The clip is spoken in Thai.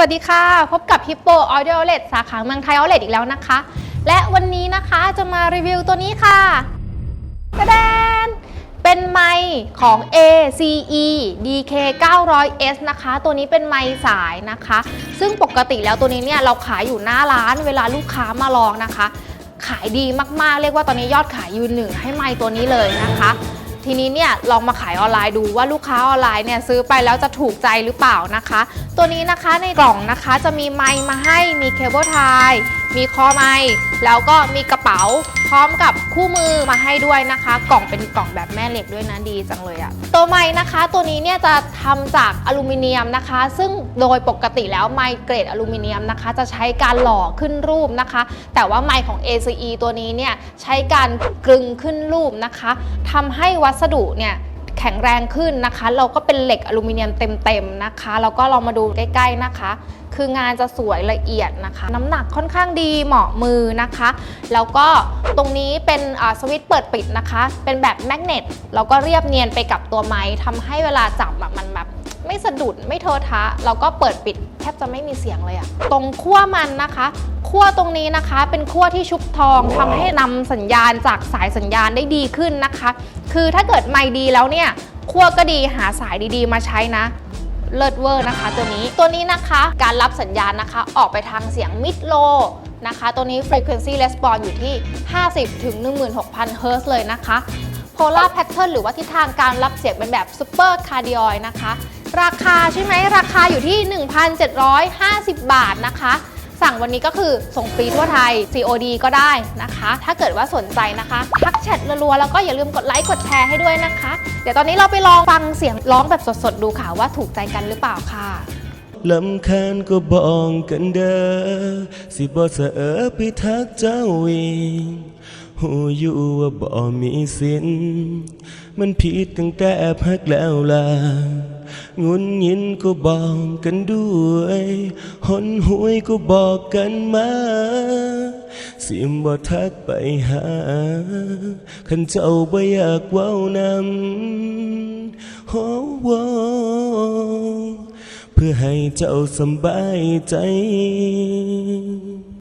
วัสดีค่ะ พบกับ Hippo Audio Outlet สาขาเมืองไทย Outlet อีกแล้วนะคะ และวันนี้นะคะจะมารีวิวตัวนี้ค่ะกระแดน เป็นไมค์ของ ACE DK 900S นะคะ ตัวนี้เป็นไมค์สายนะคะ ซึ่งปกติแล้วตัวนี้เนี่ยเราขายอยู่หน้าร้านเวลาลูกค้ามาลองนะคะ ขายดีมากๆ เรียกว่าตอนนี้ยอดขายยืนหนึ่งให้ไมค์ตัวนี้เลยนะคะ ทีนี้เนี่ยลองมาขายออนไลน์ดูว่าลูกค้าออนไลน์เนี่ยซื้อไปแล้วจะถูกใจหรือเปล่านะคะ ตัวนี้นะคะในกล่องนะคะจะมีไมค์มาให้มีเคเบิลไทย มีคอไมค์แล้วก็มีกระเป๋าพร้อมกับคู่มือมาให้ด้วยนะคะ กล่องเป็นกล่องแบบแม่เหล็กด้วยนะดีจังเลยอะตัวไมค์นะคะตัวนี้เนี่ยจะทำจากอลูมิเนียมนะคะ ซึ่งโดยปกติแล้วไมค์เกรดอลูมิเนียมนะคะ จะใช้การหล่อขึ้นรูปนะคะ แต่ว่าไมค์ของ ACE ตัวนี้เนี่ยใช้การกลึงขึ้นรูปนะคะทำให้วัสดุเนี่ย แข็งแรงขึ้นนะคะ เราก็เป็นเหล็กอลูมิเนียมเต็มๆนะคะแล้วก็เรามาดูใกล้ๆนะคะ คืองานจะสวยละเอียดนะคะ น้ำหนักค่อนข้างดีเหมาะมือนะคะ แล้วก็ตรงนี้เป็นสวิตช์เปิดปิดนะคะ เป็นแบบแมกเนตแล้วก็เรียบเนียนไปกับตัวไม้ทำให้เวลาจับอะมันแบบ ไม่สะดุดไม่เทอะทะแล้วก็เปิดปิดแทบจะไม่มีเสียงเลยอะตรงขั้วมันนะคะขั้วตรงนี้นะคะ เป็นขั้วที่ชุบทองทำให้นำสัญญาณจากสายสัญญาณได้ดีขึ้นนะคะ คือถ้าเกิดไม่ดีแล้วเนี่ยขั้วก็ดีหาสายดีๆ มาใช้นะเลิศเวอร์นะคะ ตัวนี้ตัวนี้นะคะการรับสัญญาณนะคะ ออกไปทางเสียง mid low นะคะ ตัวนี้ frequency response อยู่ที่ 50 ถึง 16,000 Hz เลยนะคะ polar pattern หรือว่าทิศทางการรับเสียงเป็นแบบ super cardioid นะคะ ราคาใช่ไหมราคาอยู่ที่ 1,750 บาทนะคะ สั่งวันนี้ก็คือส่งฟรีทั่วไทย COD ก็ได้นะคะ ถ้าเกิดว่าสนใจนะคะ ทักแชทรัวๆแล้วก็อย่าลืมกดไลค์กดแชร์ให้ด้วยนะคะ เดี๋ยวตอนนี้เราไปลองฟังเสียงร้องแบบสดๆดูค่ะว่าถูกใจกันหรือเปล่าค่ะลำคาญก็บอกกันเด้อสิบ่เสอไปทักเจ้าเองหูอยู่ว่าบ่มีสิน มันผิดตั้งแต่พักแล้วล่ะ งุนยินก็บอกกันด้วยหนหวยก็บอกกันมาสิมบ่ทักไปหาคันเจ้าบ่อยากเว้านำโอ้เพื่อให้เจ้าสบายใจ